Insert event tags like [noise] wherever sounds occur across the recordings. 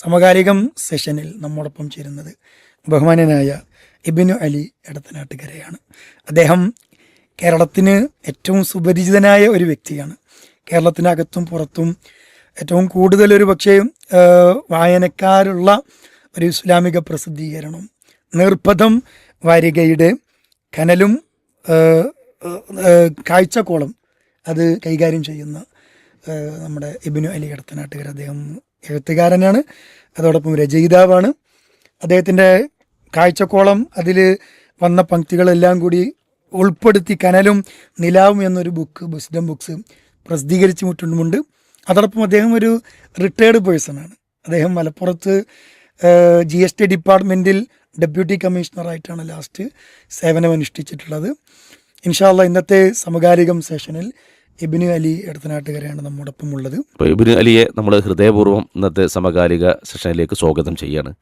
സമകാലികം സെഷനിൽ നമ്മോടൊപ്പം ചേരുന്നത് ബഹുമാനനായ ഇബിനു അലി എടത്തനാട്ടുകരയാണ്. അദ്ദേഹം കേരളത്തിന് ഏറ്റവും സുപരിചിതനായ ഒരു വ്യക്തിയാണ്. കേരളത്തിനകത്തും പുറത്തും ഏറ്റവും കൂടുതൽ ഒരു പക്ഷേ വായനക്കാരുള്ള ഒരു ഇസ്ലാമിക പ്രസിദ്ധീകരണം നിർബന്ധം വാരികയുടെ കനലും കാഴ്ചക്കോളം അത് കൈകാര്യം ചെയ്യുന്ന നമ്മുടെ ഇബിനു അലി എടത്തനാട്ടുകർ അദ്ദേഹം എഴുത്തുകാരനാണ്. അതോടൊപ്പം രചയിതാവാണ്. അദ്ദേഹത്തിന്റെ കാഴ്ചക്കോളം അതിൽ വന്ന പങ്ക്തികളെല്ലാം കൂടി ഉൾപ്പെടുത്തി കനലും നിലാവും എന്നൊരു ബുക്ക് ബുസ്ഡം ബുക്സ് പ്രസിദ്ധീകരിച്ചു വിട്ടിട്ടുമുണ്ട് അതോടൊപ്പം അദ്ദേഹം ഒരു റിട്ടയർഡ് പേഴ്സണാണ് അദ്ദേഹം മലപ്പുറത്ത് ജി എസ് ടി ഡിപ്പാർട്ട്മെന്റിൽ ഡെപ്യൂട്ടി കമ്മീഷണറായിട്ടാണ് ലാസ്റ്റ് സേവനമനുഷ്ഠിച്ചിട്ടുള്ളത്. ഇൻഷാല്ല ഇന്നത്തെ സമകാലികം സെഷനിൽ ഇബിന് അലി എടത്തനാട്ടുകരയാണ് നമ്മോടൊപ്പം ഉള്ളത് അപ്പോൾ ഇബിന് അലിയെ നമ്മൾ ഹൃദയപൂർവം ഇന്നത്തെ സമകാലിക സെഷനിലേക്ക് സ്വാഗതം ചെയ്യാണ്.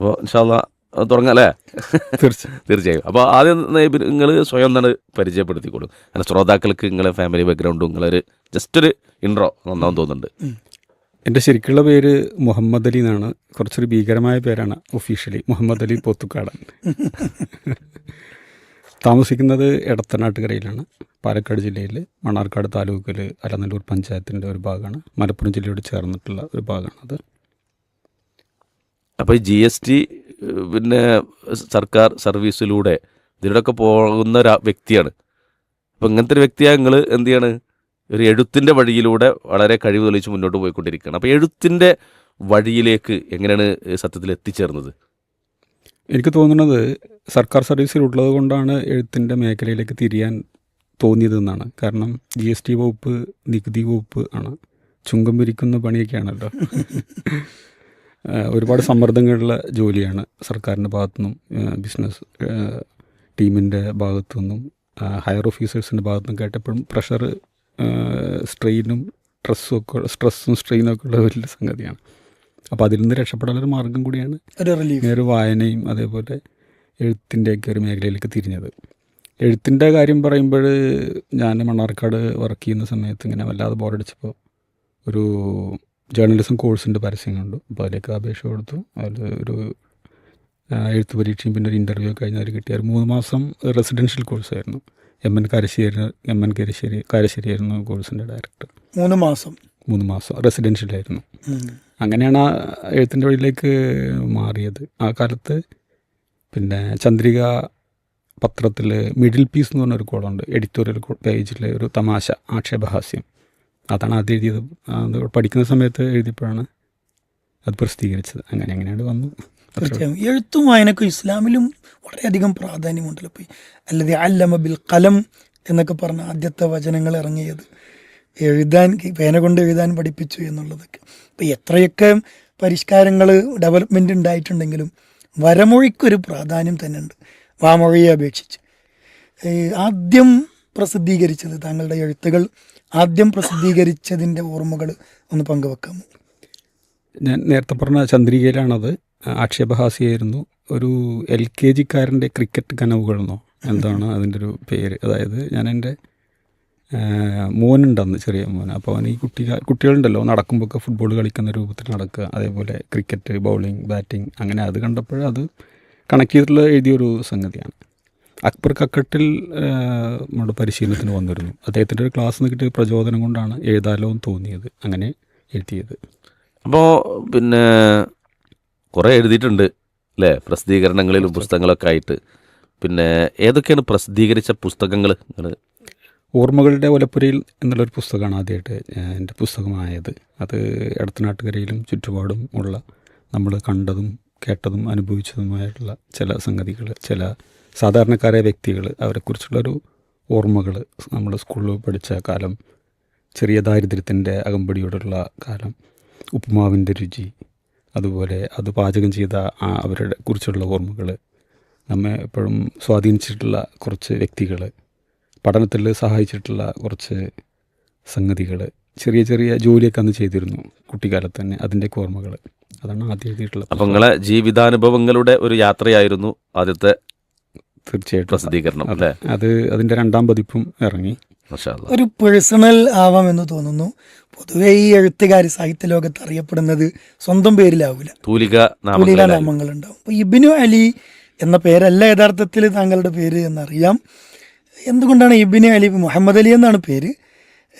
അപ്പോൾ ഇൻഷാല്ല തുടങ്ങല്ലേ അല്ലേ? തീർച്ചയായും. തീർച്ചയായും. അപ്പോൾ ആദ്യം നിങ്ങൾ സ്വയം എന്താണ് പരിചയപ്പെടുത്തിക്കോളൂ. അങ്ങനെ ശ്രോതാക്കൾക്ക് നിങ്ങളെ ഫാമിലി ബാക്ക്ഗ്രൗണ്ടും നിങ്ങളൊരു ജസ്റ്റ് ഒരു ഇൻട്രോ നന്നാവും തോന്നുന്നുണ്ട്. എന്റെ ശരിക്കുള്ള പേര് മുഹമ്മദ് അലി എന്നാണ്. കുറച്ചൊരു ഭീകരമായ പേരാണ് ഒഫീഷ്യലി മുഹമ്മദ് അലി പോത്തുക്കാടൻ. [laughs] താമസിക്കുന്നത് എടത്തനാട്ടുകരയിലാണ് പാലക്കാട് ജില്ലയിൽ മണ്ണാർക്കാട് താലൂക്കിൽ അലനല്ലൂർ പഞ്ചായത്തിന്റെ ഒരു ഭാഗമാണ്. മലപ്പുറം ജില്ലയോട് ചേർന്നിട്ടുള്ള ഒരു ഭാഗമാണ് അത്. അപ്പോൾ ഈ ജി എസ് ടി പിന്നെ സർക്കാർ സർവീസിലൂടെ ഇതിലൂടെയൊക്കെ പോകുന്ന ഒരു വ്യക്തിയാണ്. അപ്പോൾ ഇങ്ങനത്തെ ഒരു വ്യക്തിയാണ് നിങ്ങൾ എന്ത് ചെയ്യാണ്? ഒരു എഴുത്തിന്റെ വഴിയിലൂടെ വളരെ കഴിവ് തെളിയിച്ച് മുന്നോട്ട് പോയിക്കൊണ്ടിരിക്കുകയാണ്. അപ്പോൾ എഴുത്തിന്റെ വഴിയിലേക്ക് എങ്ങനെയാണ് സത്യത്തിൽ എത്തിച്ചേർന്നത്? എനിക്ക് തോന്നുന്നത് സർക്കാർ സർവീസിലുള്ളത് കൊണ്ടാണ് എഴുത്തിന്റെ മേഖലയിലേക്ക് തിരിയാൻ തോന്നിയതെന്നാണ്. കാരണം ജി എസ് ടി വകുപ്പ് നികുതി വകുപ്പ് ആണ്. ചുങ്കം പിരിക്കുന്ന പണിയൊക്കെയാണല്ലോ. ഒരുപാട് സമ്മർദ്ദങ്ങളുള്ള ജോലിയാണ് സർക്കാരിന്റെ ഭാഗത്തുനിന്നും നിന്നും ബിസിനസ് ടീമിന്റെ ഭാഗത്തുനിന്നും ഹയർ ഓഫീസേഴ്സിന്റെ ഭാഗത്തുനിന്നും കേട്ടപ്പോഴും പ്രഷർ സ്ട്രെയിനും സ്ട്രെസ്സും ഒക്കെ സ്ട്രെസ്സും സ്ട്രെയിനും ഒക്കെ ഉള്ള വലിയ സംഗതിയാണ്. അപ്പോൾ അതിൽ നിന്ന് രക്ഷപ്പെടാനൊരു മാർഗം കൂടിയാണ് ഒരു വായനയും അതേപോലെ എഴുത്തിന്റെയൊക്കെ ഒരു മേഖലയിലേക്ക് തിരിഞ്ഞത്. എഴുത്തിന്റെ കാര്യം പറയുമ്പോൾ ഞാൻ മണ്ണാർക്കാട് വർക്ക് ചെയ്യുന്ന സമയത്ത് ഇങ്ങനെ വല്ലാതെ ബോറടിച്ചപ്പോൾ ഒരു ജേർണലിസം കോഴ്സിന്റെ പരസ്യം കണ്ടു അപ്പോൾ അതിലേക്ക് അപേക്ഷ കൊടുത്തു. അതിൽ ഒരു എഴുത്ത് പരീക്ഷയും പിന്നെ ഒരു ഇന്റർവ്യൂ കഴിഞ്ഞ് അതിൽ കിട്ടിയ ഒരു മൂന്ന് മാസം residential കോഴ്സായിരുന്നു M N Karassery M N Karassery Karassery ആയിരുന്നു കോഴ്സിന്റെ ഡയറക്ടർ മൂന്ന് മാസം. മൂന്ന് മാസം റെസിഡൻഷ്യലായിരുന്നു ഉം. അങ്ങനെയാണ് ആ എഴുത്തിന്റെ വഴിയിലേക്ക് മാറിയത്. ആ കാലത്ത് പിന്നെ ചന്ദ്രിക പത്രത്തിൽ മിഡിൽ പീസ് എന്ന് പറഞ്ഞൊരു കോളുണ്ട്. എഡിറ്റോറിയൽ പേജിലെ ഒരു തമാശ ആക്ഷേപഹാസ്യം. അതാണ് ആദ്യം എഴുതിയത്. അത് പഠിക്കുന്ന സമയത്ത് എഴുതിയപ്പോഴാണ് അത് പ്രസിദ്ധീകരിച്ചത്. അങ്ങനെ അങ്ങനെയാണ് വന്നു തീർച്ചയായും. എഴുത്തും വായനക്കും ഇസ്ലാമിലും വളരെയധികം പ്രാധാന്യമുണ്ടല്ലോ അല്ലെങ്കിൽ അല്ലത് അല്ലമ ബിൽ കലം എന്നൊക്കെ പറഞ്ഞ ആദ്യത്തെ വചനങ്ങൾ ഇറങ്ങിയത്. എഴുതാൻ പേന കൊണ്ട് എഴുതാൻ പഠിപ്പിച്ചു എന്നുള്ളതൊക്കെ. അപ്പോൾ എത്രയൊക്കെ പരിഷ്കാരങ്ങൾ ഡെവലപ്മെന്റ് ഉണ്ടായിട്ടുണ്ടെങ്കിലും വരമൊഴിക്കൊരു പ്രാധാന്യം തന്നെ ഉണ്ട് വാമൊഴിയെ അപേക്ഷിച്ച്. ആദ്യം പ്രസിദ്ധീകരിച്ചത് താങ്കളുടെ എഴുത്തുകൾ ആദ്യം പ്രസിദ്ധീകരിച്ചതിന്റെ ഓർമ്മകൾ ഒന്ന് പങ്കുവെക്കാമോ? ഞാൻ നേരത്തെ പറഞ്ഞ ചന്ദ്രികയിലാണത്. ആക്ഷേപഹാസ്യായിരുന്നു. ഒരു എൽ കെ ജിക്കാരന്റെ ക്രിക്കറ്റ് കനവുകളെന്നോ [laughs] എന്താണ് അതിന്റെ ഒരു പേര്. അതായത് ഞാൻ എന്റെ മോനുണ്ടെന്ന് ചെറിയ മോൻ അപ്പോൾ അവൻ ഈ കുട്ടി കുട്ടികളുണ്ടല്ലോ നടക്കുമ്പോഴൊക്കെ ഫുട്ബോൾ കളിക്കുന്ന രൂപത്തിൽ നടക്കുക. അതേപോലെ ക്രിക്കറ്റ് ബൗളിംഗ് ബാറ്റിംഗ് അങ്ങനെ അത് കണ്ടപ്പോൾ അത് കണക്ട് ചെയ്തിട്ടുള്ള എഴുതിയൊരു സംഗതിയാണ്. അക്ബർ കക്കട്ടിൽ നമ്മുടെ പരിശീലനത്തിന് വന്നിരുന്നു. അദ്ദേഹത്തിന്റെ ഒരു ക്ലാസ് നിന്ന് കിട്ടിയ പ്രചോദനം കൊണ്ടാണ് എഴുതാലോ എന്ന് തോന്നിയത്. അങ്ങനെ എഴുതിയത്. അപ്പോൾ പിന്നെ കുറേ എഴുതിയിട്ടുണ്ട് അല്ലേ പ്രസിദ്ധീകരണങ്ങളിലും പുസ്തകങ്ങളൊക്കെ ആയിട്ട്. പിന്നെ ഏതൊക്കെയാണ് പ്രസിദ്ധീകരിച്ച പുസ്തകങ്ങൾ നിങ്ങൾ ഓർമ്മകളുടെ ഒലപ്പുരയിൽ എന്നുള്ളൊരു പുസ്തകമാണ് ആദ്യമായിട്ട് എന്റെ പുസ്തകമായത്. അത് എടത്തനാട്ടുകരയിലും ചുറ്റുപാടും ഉള്ള നമ്മൾ കണ്ടതും കേട്ടതും അനുഭവിച്ചതുമായിട്ടുള്ള ചില സംഗതികൾ ചില സാധാരണക്കാരായ വ്യക്തികൾ അവരെക്കുറിച്ചുള്ളൊരു ഓർമ്മകൾ നമ്മൾ സ്കൂളിൽ പഠിച്ച കാലം ചെറിയ ദാരിദ്ര്യത്തിന്റെ അകമ്പടിയോടുള്ള കാലം ഉപ്പുമാവിന്റെ രുചി അതുപോലെ അത് പാചകം ചെയ്ത അവരുടെ കുറിച്ചുള്ള ഓർമ്മകൾ നമ്മെ എപ്പോഴും സ്വാധീനിച്ചിട്ടുള്ള കുറച്ച് വ്യക്തികൾ പഠനത്തിൽ സഹായിച്ചിട്ടുള്ള കുറച്ച് സംഗതികൾ ചെറിയ ചെറിയ ജോലിയൊക്കെ അന്ന് ചെയ്തിരുന്നു കുട്ടിക്കാലത്ത് തന്നെ അതിന്റെ ഓർമ്മകൾ. അതാണ് ആദ്യം എഴുതിയിട്ടുള്ളത് അപ്പം നിങ്ങളെ ജീവിതാനുഭവങ്ങളുടെ ഒരു യാത്രയായിരുന്നു ആദ്യത്തെ തീർച്ചയായിട്ടും. പ്രസിദ്ധീകരണം അല്ലേ? അത്. അതിന്റെ രണ്ടാം പതിപ്പും ഇറങ്ങി. ഒരു പേഴ്സണൽ ആവാമെന്ന് തോന്നുന്നു. പൊതുവെ ഈ എഴുത്തുകാർ സാഹിത്യ ലോകത്ത് അറിയപ്പെടുന്നത് സ്വന്തം പേരിലാവില്ല തൂലിക നാമങ്ങൾ ഉണ്ടാവും ഇബിനു അലി എന്ന പേരല്ല യഥാർത്ഥത്തിൽ താങ്കളുടെ പേര് എന്നറിയാം. എന്തുകൊണ്ടാണ് ഇബിനു അലി മുഹമ്മദ് അലി എന്നാണ് പേര്?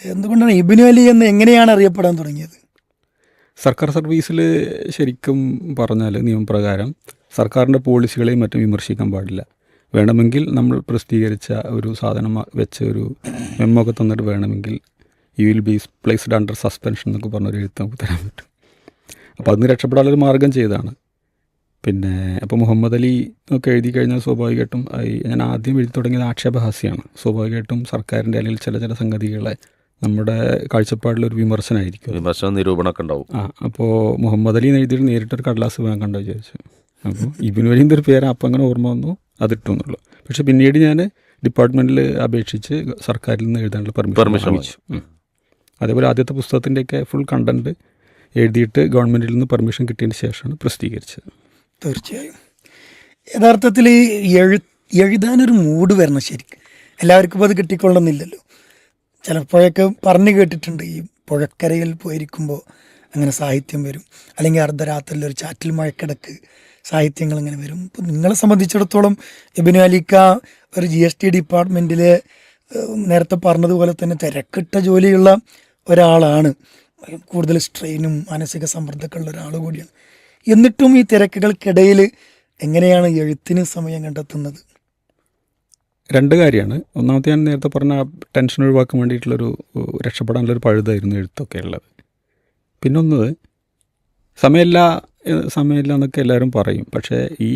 എന്തുകൊണ്ടാണ് ഇബിനു അലി എന്ന് എങ്ങനെയാണ് അറിയപ്പെടാൻ തുടങ്ങിയത്? സർക്കാർ സർവീസിൽ ശരിക്കും പറഞ്ഞാൽ നിയമപ്രകാരം സർക്കാരിന്റെ പോളിസികളെയും മറ്റും വിമർശിക്കാൻ പാടില്ല. വേണമെങ്കിൽ നമ്മൾ പ്രസിദ്ധീകരിച്ച ഒരു സാധനം വെച്ച് ഒരു മെമ്മോ ഒക്കെ തന്നിട്ട് വേണമെങ്കിൽ you will be placed under suspension എന്നൊക്കെ പറഞ്ഞൊരു എഴുത്ത് നമുക്ക് തരാൻ പറ്റും. അപ്പോൾ അതിന് രക്ഷപ്പെടാനൊരു മാർഗം ചെയ്തതാണ് പിന്നെ അപ്പോൾ മുഹമ്മദ് അലി ഒക്കെ എഴുതി കഴിഞ്ഞാൽ സ്വാഭാവികമായിട്ടും ഞാൻ ആദ്യം എഴുതി തുടങ്ങിയത് ആക്ഷേപഹാസ്യമാണ് സ്വാഭാവികമായിട്ടും സർക്കാരിന്റെ അല്ലെങ്കിൽ ചില ചില സംഗതികളെ നമ്മുടെ കാഴ്ചപ്പാടിലൊരു വിമർശനമായിരിക്കും വിമർശന നിരൂപണമൊക്കെ ഉണ്ടാവും. ആ അപ്പോൾ മുഹമ്മദ് അലി എഴുതിയിട്ട് നേരിട്ടൊരു കടലാസ് വാങ്ങണ്ട വിചാരിച്ചു അപ്പോൾ ഇബിന് വലിയ ഒരു പേര്? അപ്പം അങ്ങനെ ഓർമ്മ വന്നു അതിട്ടു എന്നുള്ളു. പക്ഷേ പിന്നീട് ഞാൻ ഡിപ്പാർട്ട്മെന്റിൽ അപേക്ഷിച്ച് സർക്കാരിൽ നിന്ന് എഴുതാനുള്ള പെർമിഷൻ പെർമിഷൻ വാങ്ങിച്ചു. അതേപോലെ ആദ്യത്തെ പുസ്തകത്തിന്റെയൊക്കെ ഫുൾ കണ്ടന്റ് എഴുതിയിട്ട് ഗവൺമെന്റിൽ നിന്ന് പെർമിഷൻ കിട്ടിയതിന് ശേഷമാണ് പ്രസിദ്ധീകരിച്ചത്. തീർച്ചയായും. യഥാർത്ഥത്തിൽ എഴു എഴുതാനൊരു മൂഡ് വരണം ശരിക്കും. എല്ലാവർക്കും അത് കിട്ടിക്കൊള്ളുന്നില്ലല്ലോ ചിലപ്പോഴൊക്കെ പറഞ്ഞു കേട്ടിട്ടുണ്ട് ഈ പുഴക്കരയിൽ പോയിരിക്കുമ്പോൾ അങ്ങനെ സാഹിത്യം വരും. അല്ലെങ്കിൽ അർദ്ധരാത്രിയിൽ ഒരു ചാറ്റിൽ മഴക്കിടക്ക് സാഹിത്യങ്ങൾ ഇങ്ങനെ വരും. ഇപ്പം നിങ്ങളെ സംബന്ധിച്ചിടത്തോളം ഇബിനു അലിക്ക ഒരു ജി എസ് ടി ഡിപ്പാർട്ട്മെന്റിലെ നേരത്തെ പറഞ്ഞതുപോലെ തന്നെ തിരക്കിട്ട ജോലിയുള്ള ഒരാളാണ്. കൂടുതൽ സ്ട്രെയിനും മാനസിക സമ്മർദ്ദമൊക്കെ ഉള്ള ഒരാൾ കൂടിയാണ്. എന്നിട്ടും ഈ തിരക്കുകൾക്കിടയിൽ എങ്ങനെയാണ് എഴുത്തിന് സമയം കണ്ടെത്തുന്നത്? രണ്ട് കാര്യമാണ്. ഒന്നാമത്തെ ഞാൻ നേരത്തെ പറഞ്ഞ ടെൻഷൻ ഒഴിവാക്കാൻ വേണ്ടിയിട്ടുള്ളൊരു രക്ഷപ്പെടാനുള്ളൊരു പഴുതായിരുന്നു എഴുത്തൊക്കെ ഉള്ളത്. പിന്നൊന്നത് സമയമില്ല സമയമില്ല എന്നൊക്കെ എല്ലാവരും പറയും. പക്ഷേ ഈ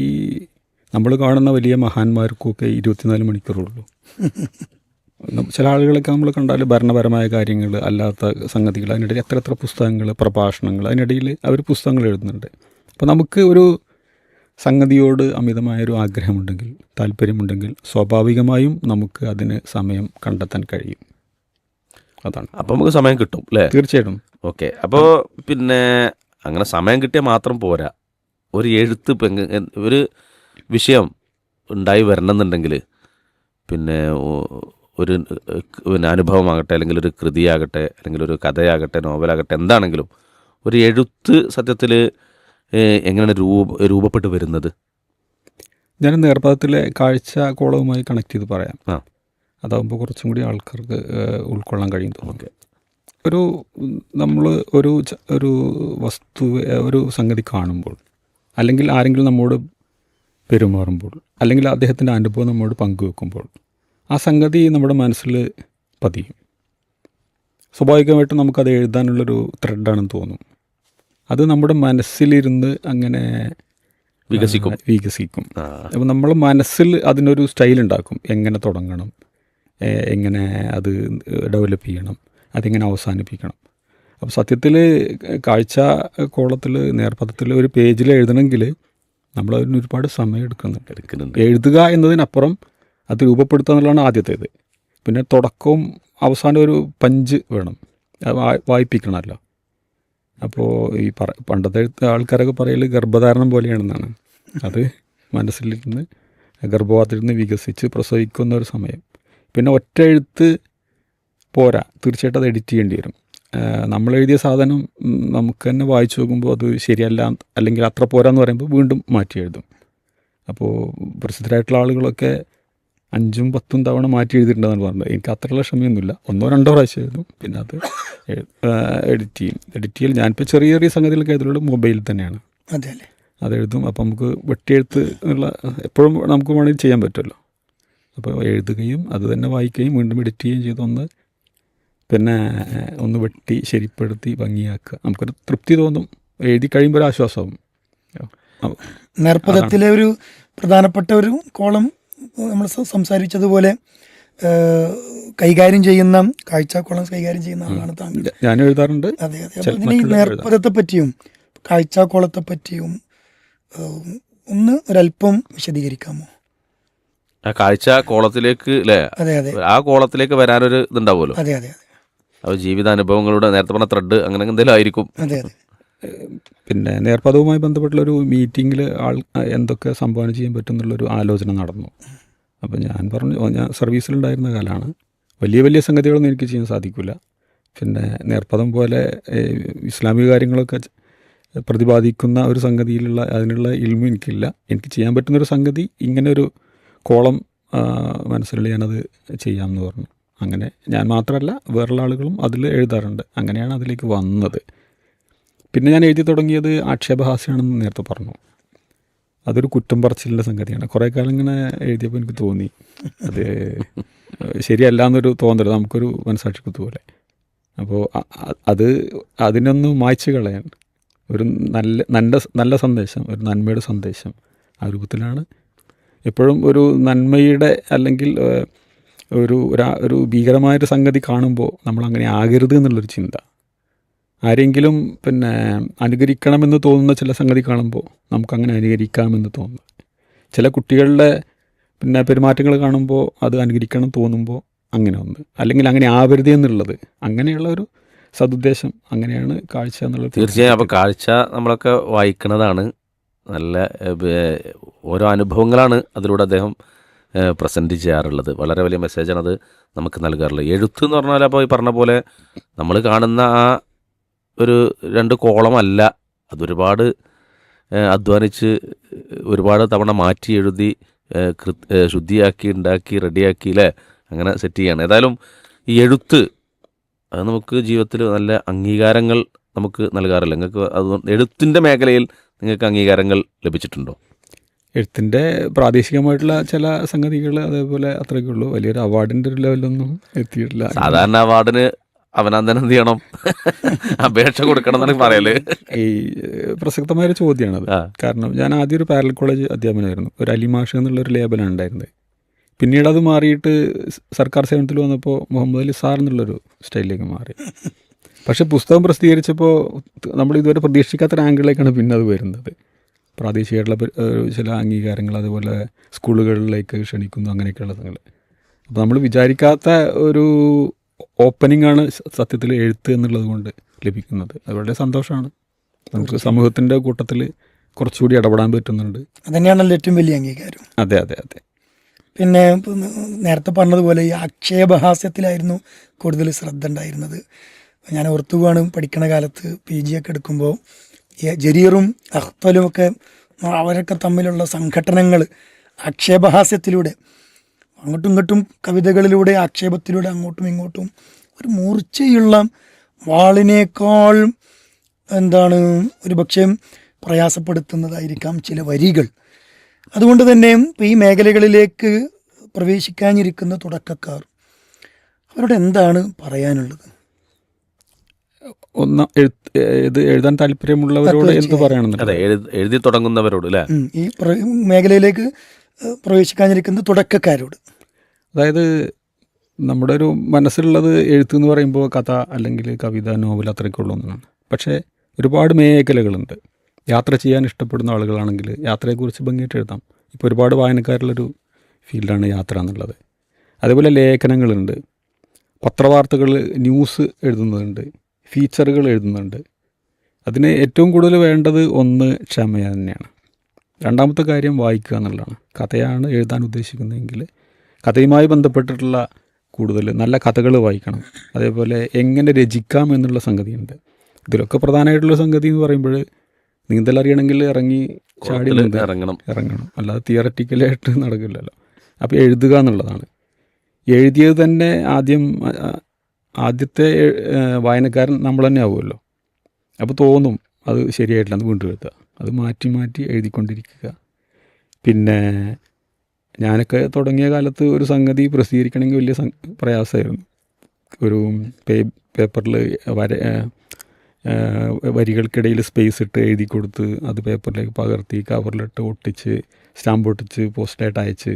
നമ്മൾ കാണുന്ന വലിയ മഹാന്മാർക്കൊക്കെ ഇരുപത്തിനാല് മണിക്കൂറുള്ളൂ. ചില ആളുകളൊക്കെ നമ്മൾ കണ്ടാൽ ഭരണപരമായ കാര്യങ്ങൾ അല്ലാത്ത സംഗതികൾ അതിനിടയിൽ എത്ര എത്ര പുസ്തകങ്ങൾ പ്രഭാഷണങ്ങൾ അതിനിടയിൽ അവർ പുസ്തകങ്ങൾ എഴുതുന്നുണ്ട്. അപ്പോൾ നമുക്ക് ഒരു സംഗതിയോട് അമിതമായൊരു ആഗ്രഹമുണ്ടെങ്കിൽ താല്പര്യമുണ്ടെങ്കിൽ സ്വാഭാവികമായും നമുക്ക് അതിന് സമയം കണ്ടെത്താൻ കഴിയും. അതാണ്. അപ്പോൾ നമുക്ക് സമയം കിട്ടും അല്ലേ തീർച്ചയായിട്ടും. ഓക്കെ. അപ്പോൾ പിന്നെ അങ്ങനെ സമയം കിട്ടിയാൽ മാത്രം പോരാ. ഒരു എഴുത്ത് ഒരു വിഷയം ഉണ്ടായി വരണമെന്നുണ്ടെങ്കിൽ പിന്നെ ഒരു പിന്നെ അനുഭവമാകട്ടെ അല്ലെങ്കിൽ ഒരു കൃതിയാകട്ടെ അല്ലെങ്കിൽ ഒരു കഥയാകട്ടെ നോവലാകട്ടെ എന്താണെങ്കിലും ഒരു എഴുത്ത് സത്യത്തിൽ എങ്ങനെയാണ് രൂപ രൂപപ്പെട്ട് വരുന്നത്? ഞാൻ നേർപ്പദത്തിലെ കാഴ്ച കോളവുമായി കണക്ട് ചെയ്ത് പറയാം. ആ. അതാകുമ്പോൾ കുറച്ചും കൂടി ആൾക്കാർക്ക് ഉൾക്കൊള്ളാൻ കഴിയും തോന്നുന്നു ഒരു നമ്മൾ ഒരു ഒരു വസ്തു ഒരു സംഗതി കാണുമ്പോൾ അല്ലെങ്കിൽ ആരെങ്കിലും നമ്മോട് പെരുമാറുമ്പോൾ അല്ലെങ്കിൽ അദ്ദേഹത്തിന്റെ അനുഭവം നമ്മോട് പങ്കുവെക്കുമ്പോൾ ആ സംഗതി നമ്മുടെ മനസ്സിൽ പതിയും. സ്വാഭാവികമായിട്ടും നമുക്കത് എഴുതാനുള്ളൊരു ത്രെഡാണെന്ന് തോന്നും. അത് നമ്മുടെ മനസ്സിലിരുന്ന് അങ്ങനെ വികസിക്കും. വികസിക്കും. അപ്പോൾ നമ്മൾ മനസ്സിൽ അതിനൊരു സ്റ്റൈൽ ഉണ്ടാക്കും. എങ്ങനെ തുടങ്ങണം എങ്ങനെ അത് ഡെവലപ്പ് ചെയ്യണം അതെങ്ങനെ അവസാനിപ്പിക്കണം. അപ്പോൾ സത്യത്തിൽ കാഴ്ച കോളത്തിൽ നേർപഥത്തിൽ ഒരു പേജിൽ എഴുതണമെങ്കിൽ നമ്മൾ അതിന് ഒരുപാട് സമയം എടുക്കുന്നുണ്ട്. എടുക്കുന്നുണ്ട്. എഴുതുക എന്നതിനപ്പുറം അത് രൂപപ്പെടുത്തുക എന്നുള്ളതാണ് ആദ്യത്തേത്. പിന്നെ തുടക്കവും അവസാനം ഒരു പഞ്ച് വേണം. വായിപ്പിക്കണമല്ലോ. അപ്പോൾ ഈ പറ പണ്ടത്തെ ആൾക്കാരൊക്കെ പറയൽ ഗർഭധാരണം പോലെയാണെന്നാണ്. അത് മനസ്സിലിരുന്ന് ഗർഭപാത്രത്തിൽ വികസിച്ച് പ്രസവിക്കുന്ന ഒരു സമയം. പിന്നെ ഒറ്റ എഴുത്ത് പോരാ. തീർച്ചയായിട്ടും അത് എഡിറ്റ് ചെയ്യേണ്ടി വരും. നമ്മൾ എഴുതിയ സാധനം നമുക്ക് തന്നെ വായിച്ചു നോക്കുമ്പോൾ അത് ശരിയല്ല അല്ലെങ്കിൽ അത്ര പോരാന്ന് പറയുമ്പോൾ വീണ്ടും മാറ്റി എഴുതും. അപ്പോൾ പ്രസിദ്ധരായിട്ടുള്ള ആളുകളൊക്കെ അഞ്ചും പത്തും തവണ മാറ്റി എഴുതിയിട്ടുണ്ടെന്നാണ് പറഞ്ഞത്. എനിക്ക് അത്രയുള്ള ക്ഷമയൊന്നുമില്ല. ഒന്നോ രണ്ടോ പ്രാവശ്യം എഴുതും. പിന്നെ അത് എഡിറ്റ് ചെയ്യും. എഡിറ്റ് ചെയ്യൽ ഞാനിപ്പോൾ ചെറിയ ചെറിയ സംഗതികളൊക്കെ എഴുതുള്ളൂ മൊബൈലിൽ തന്നെയാണ്. അതെ അല്ലേ? അപ്പോൾ നമുക്ക് വെട്ടിയെഴുത്ത് ഉള്ള എപ്പോഴും നമുക്ക് വേണമെങ്കിൽ ചെയ്യാൻ പറ്റുമല്ലോ. അപ്പോൾ എഴുതുകയും അത് തന്നെ വായിക്കുകയും വീണ്ടും എഡിറ്റ് ചെയ്യുകയും ചെയ്തൊന്ന് പിന്നെ ഒന്ന് വെട്ടി ശരിപ്പെടുത്തി ഭംഗിയാക്കുക. നമുക്കൊരു തൃപ്തി തോന്നും. എഴുതി കഴിയുമ്പോൾ ഒരു ആശ്വാസമാവും. ആ, നേർപ്പദത്തിലെ ഒരു പ്രധാനപ്പെട്ട ഒരു കോളം നമ്മൾ സംസാരിച്ചതുപോലെ കൈകാര്യം ചെയ്യുന്ന കാഴ്ചക്കുളം കൈകാര്യം ചെയ്യുന്ന ആളാണ് താങ്കൾ. ഞാൻ എഴുതാറുണ്ട്. അതെ അതെ. ഇതിന് ഈ നേർപ്പദത്തെ പറ്റിയും കാഴ്ചക്കുളത്തെ പറ്റിയും ഒന്ന് ഒരല്പം വിശദീകരിക്കാമോ? ആ കാഴ്ച കോളത്തിലേക്ക് അല്ലേ അതെ അതെ. ആ കോളത്തിലേക്ക് വരാനൊരു ഇതുണ്ടാവുമല്ലോ. അതെ അതെ അതെ. അപ്പോൾ ജീവിതാനുഭവങ്ങളുടെ നേരത്തെ പറഞ്ഞ ത്രെഡ് അങ്ങനെ എന്തെങ്കിലും ആയിരിക്കും. അതെ അതെ. പിന്നെ നേർപ്പദവുമായി ബന്ധപ്പെട്ടുള്ള ഒരു മീറ്റിങ്ങിൽ ആൾ എന്തൊക്കെ സംഭാവന ചെയ്യാൻ പറ്റും എന്നുള്ളൊരു ആലോചന നടന്നു. അപ്പോൾ ഞാൻ പറഞ്ഞു ഞാൻ സർവീസിലുണ്ടായിരുന്ന കാലമാണ് വലിയ വലിയ സംഗതികളൊന്നും എനിക്ക് ചെയ്യാൻ സാധിക്കില്ല പിന്നെ നേർപ്പദം പോലെ ഇസ്ലാമിക കാര്യങ്ങളൊക്കെ പ്രതിപാദിക്കുന്ന ഒരു സംഗതിയിലുള്ള അതിനുള്ള ഇൽമ എനിക്കില്ല. എനിക്ക് ചെയ്യാൻ പറ്റുന്നൊരു സംഗതി ഇങ്ങനെ ഒരു കോളം മനസ്സിലുള്ള ഞാനത് ചെയ്യാമെന്ന് പറഞ്ഞു. അങ്ങനെ ഞാൻ മാത്രമല്ല വേറുള്ള ആളുകളും അതിൽ എഴുതാറുണ്ട്. അങ്ങനെയാണ് അതിലേക്ക് വന്നത്. പിന്നെ ഞാൻ എഴുതി തുടങ്ങിയത് ആക്ഷേപഹാസ്യമാണെന്ന് നേരത്തെ പറഞ്ഞു. അതൊരു കുറ്റം പറച്ചിലിന്റെ സംഗതിയാണ്. കുറേ കാലം ഇങ്ങനെ എഴുതിയപ്പോൾ എനിക്ക് തോന്നി. അത് ശരിയല്ല എന്നൊരു തോന്നൽ നമുക്കൊരു മനസാക്ഷിക്ക് പോലെ അപ്പോൾ അത് അതിനൊന്ന് മായ്ച്ചു കളയാൻ ഒരു നല്ല നല്ല നല്ല സന്ദേശം ഒരു നന്മയുടെ സന്ദേശം ആ രൂപത്തിലാണ്. എപ്പോഴും ഒരു നന്മയുടെ അല്ലെങ്കിൽ ഒരു ഒരു ഭീകരമായൊരു സംഗതി കാണുമ്പോൾ നമ്മൾ അങ്ങനെ ആകരുത് എന്നുള്ളൊരു ചിന്ത. ആരെങ്കിലും പിന്നെ അനുകരിക്കണമെന്ന് തോന്നുന്ന ചില സംഗതി കാണുമ്പോൾ നമുക്കങ്ങനെ അനുകരിക്കാമെന്ന് തോന്നുന്നു. ചില കുട്ടികളുടെ പിന്നെ പെരുമാറ്റങ്ങൾ കാണുമ്പോൾ അത് അനുകരിക്കണം തോന്നുമ്പോൾ അങ്ങനെ ഒന്ന്. അല്ലെങ്കിൽ അങ്ങനെ ആവരുത് എന്നുള്ളത്. അങ്ങനെയുള്ള ഒരു സതുദ്ദേശം അങ്ങനെയാണ് കാഴ്ച എന്നുള്ളത്. തീർച്ചയായും അപ്പോൾ കാഴ്ച നമ്മളൊക്കെ വായിക്കുന്നതാണ്. നല്ല ഓരോ അനുഭവങ്ങളാണ് അതിലൂടെ അദ്ദേഹം പ്രസന്റ് ചെയ്യാറുള്ളത്. വളരെ വലിയ മെസ്സേജാണ് അത് നമുക്ക് നൽകാറുള്ളത്. എഴുത്ത് എന്ന് പറഞ്ഞാൽ അപ്പോൾ ഈ പറഞ്ഞ പോലെ നമ്മൾ കാണുന്ന ആ ഒരു രണ്ട് കോളമല്ല. അതൊരുപാട് അധ്വാനിച്ച് ഒരുപാട് തവണ മാറ്റി എഴുതി ശുദ്ധിയാക്കി ഉണ്ടാക്കി റെഡിയാക്കി അല്ലേ അങ്ങനെ സെറ്റ് ചെയ്യാണ്. ഏതായാലും ഈ എഴുത്ത് അത് നമുക്ക് ജീവിതത്തിൽ നല്ല അംഗീകാരങ്ങൾ നമുക്ക് നൽകാറില്ല. നിങ്ങൾക്ക് അത് എഴുത്തിന്റെ മേഖലയിൽ നിങ്ങൾക്ക് അംഗീകാരങ്ങൾ ലഭിച്ചിട്ടുണ്ടോ? എഴുത്തിന്റെ പ്രാദേശികമായിട്ടുള്ള ചില സംഗതികൾ അതേപോലെ അത്രയൊക്കെ ഉള്ളൂ. വലിയൊരു അവാർഡിന്റെ ഒരു ലെവലൊന്നും എത്തിയിട്ടില്ല. സാധാരണ അവാർഡിന് അവനന്ദനം എന്ത് ചെയ്യണം? അപേക്ഷ കൊടുക്കണം എന്നാണ് പറയൽ. ഈ പ്രസക്തമായ ഒരു ചോദ്യമാണത്. കാരണം ഞാൻ ആദ്യം ഒരു പാരൽ കോളേജ് അധ്യാപനമായിരുന്നു ഒരു അലിമാഷ എന്നുള്ളൊരു ലേബലാണ് ഉണ്ടായിരുന്നത്. പിന്നീട് അത് മാറിയിട്ട് സർക്കാർ സേവനത്തിൽ വന്നപ്പോൾ മുഹമ്മദ് അലി സാർ എന്നുള്ളൊരു സ്റ്റൈലിലേക്ക് മാറി. പക്ഷെ പുസ്തകം പ്രസിദ്ധീകരിച്ചപ്പോൾ നമ്മൾ ഇതുവരെ പ്രതീക്ഷിക്കാത്ത ഒരു ആംഗിളിലേക്കാണ് പിന്നെ അത് വരുന്നത്. പ്രാദേശികമായിട്ടുള്ള ചില അംഗീകാരങ്ങൾ അതുപോലെ സ്കൂളുകളിലേക്ക് ക്ഷണിക്കുന്നു അങ്ങനെയൊക്കെയുള്ള സംഗതികൾ അപ്പോൾ നമ്മൾ വിചാരിക്കാത്ത ഒരു ഓപ്പണിംഗ് ആണ് സത്യത്തിൽ എഴുത്ത് എന്നുള്ളത് കൊണ്ട് ലഭിക്കുന്നത്. അത് വളരെ സന്തോഷമാണ് നമുക്ക് സമൂഹത്തിന്റെ കൂട്ടത്തിൽ കുറച്ചുകൂടി ഇടപെടാൻ പറ്റുന്നുണ്ട്. അതന്നെയാണല്ലോ ഏറ്റവും വലിയ അംഗീകാരം. അതെ അതെ അതെ. പിന്നെ നേരത്തെ പറഞ്ഞതുപോലെ ഈ ആക്ഷേപഹാസ്യത്തിലായിരുന്നു കൂടുതൽ ശ്രദ്ധ ഉണ്ടായിരുന്നത്. ഞാൻ ഓർത്തുപോവാണ് പഠിക്കണ കാലത്ത് പി ജി ഒക്കെ എടുക്കുമ്പോൾ ജരീറും അഖ്തലും ഒക്കെ അവരൊക്കെ തമ്മിലുള്ള സംഘടനകൾ ആക്ഷേപഹാസ്യത്തിലൂടെ അങ്ങോട്ടും ഇങ്ങോട്ടും കവിതകളിലൂടെ ആക്ഷേപത്തിലൂടെ അങ്ങോട്ടും ഇങ്ങോട്ടും ഒരു മൂർച്ചയുള്ള വാളിനേക്കാൾ എന്താണ് ഒരു പക്ഷേ പ്രയാസപ്പെടുത്തുന്നതായിരിക്കാം ചില വരികൾ. അതുകൊണ്ട് തന്നെ ഇപ്പൊ ഈ മേഖലകളിലേക്ക് പ്രവേശിക്കാനിരിക്കുന്ന തുടക്കക്കാർ അവരോട് എന്താണ് പറയാനുള്ളത്? ഒന്ന് എഴുത്ത് എഴുതാൻ താല്പര്യമുള്ളവരോട് എന്ത് അതെ എഴുതി തുടങ്ങുന്നവരോട് അല്ലേ ഈ മേഖലയിലേക്ക് ഏഹ്, പ്രവേശിക്കാനിരിക്കുന്ന തുടക്കക്കാരോട്. അതായത് നമ്മുടെ ഒരു മനസ്സിലുള്ളത് എഴുത്ത് എന്ന് പറയുമ്പോൾ കഥ അല്ലെങ്കിൽ കവിത നോവൽ അത്രയൊക്കെ ഉള്ളൂ എന്നാണ്. പക്ഷേ ഒരുപാട് മേഖലകളുണ്ട്. യാത്ര ചെയ്യാൻ ഇഷ്ടപ്പെടുന്ന ആളുകളാണെങ്കിൽ യാത്രയെക്കുറിച്ച് ഭംഗിയായിട്ട് എഴുതാം. ഇപ്പോൾ ഒരുപാട് വായനക്കാരുള്ളൊരു ഫീൽഡാണ് യാത്ര എന്നുള്ളത്. അതേപോലെ ലേഖനങ്ങളുണ്ട്. പത്രവാർത്തകൾ ന്യൂസ് എഴുതുന്നുണ്ട്. ഫീച്ചറുകൾ എഴുതുന്നുണ്ട്. അതിന് ഏറ്റവും കൂടുതൽ വേണ്ടത് ഒന്ന് ക്ഷമ തന്നെയാണ്. രണ്ടാമത്തെ കാര്യം വായിക്കുക എന്നുള്ളതാണ്. കഥയാണ് എഴുതാൻ ഉദ്ദേശിക്കുന്നതെങ്കിൽ കഥയുമായി ബന്ധപ്പെട്ടിട്ടുള്ള കൂടുതൽ നല്ല കഥകൾ വായിക്കണം. അതേപോലെ എങ്ങനെ രചിക്കാം എന്നുള്ള സംഗതിയുണ്ട്. ഇതിലൊക്കെ പ്രധാനമായിട്ടുള്ള സംഗതി എന്ന് പറയുമ്പോൾ നീന്തൽ അറിയണമെങ്കിൽ ഇറങ്ങി ചാടി ഇറങ്ങണം. ഇറങ്ങണം. അല്ലാതെ തിയററ്റിക്കലായിട്ട് നടക്കില്ലല്ലോ. അപ്പോൾ എഴുതുക എന്നുള്ളതാണ്. എഴുതിയത് തന്നെ ആദ്യം ആദ്യത്തെ വായനക്കാരൻ നമ്മൾ തന്നെ ആവുമല്ലോ. അപ്പോൾ തോന്നും അത് ശരിയായിട്ടില്ല അത് വീണ്ടും എഴുതുക. അത് മാറ്റി മാറ്റി എഴുതിക്കൊണ്ടിരിക്കുക. പിന്നെ ഞാനൊക്കെ തുടങ്ങിയ കാലത്ത് ഒരു സംഗതി പ്രസിദ്ധീകരിക്കണമെങ്കിൽ വലിയ പ്രയാസമായിരുന്നു. ഒരു പേ പേപ്പറിൽ വര വരികൾക്കിടയിൽ സ്പേസ് ഇട്ട് എഴുതി കൊടുത്ത് അത് പേപ്പറിലേക്ക് പകർത്തി കവറിലിട്ട് ഒട്ടിച്ച് സ്റ്റാമ്പ് ഒട്ടിച്ച് പോസ്റ്റായിട്ട് അയച്ച്.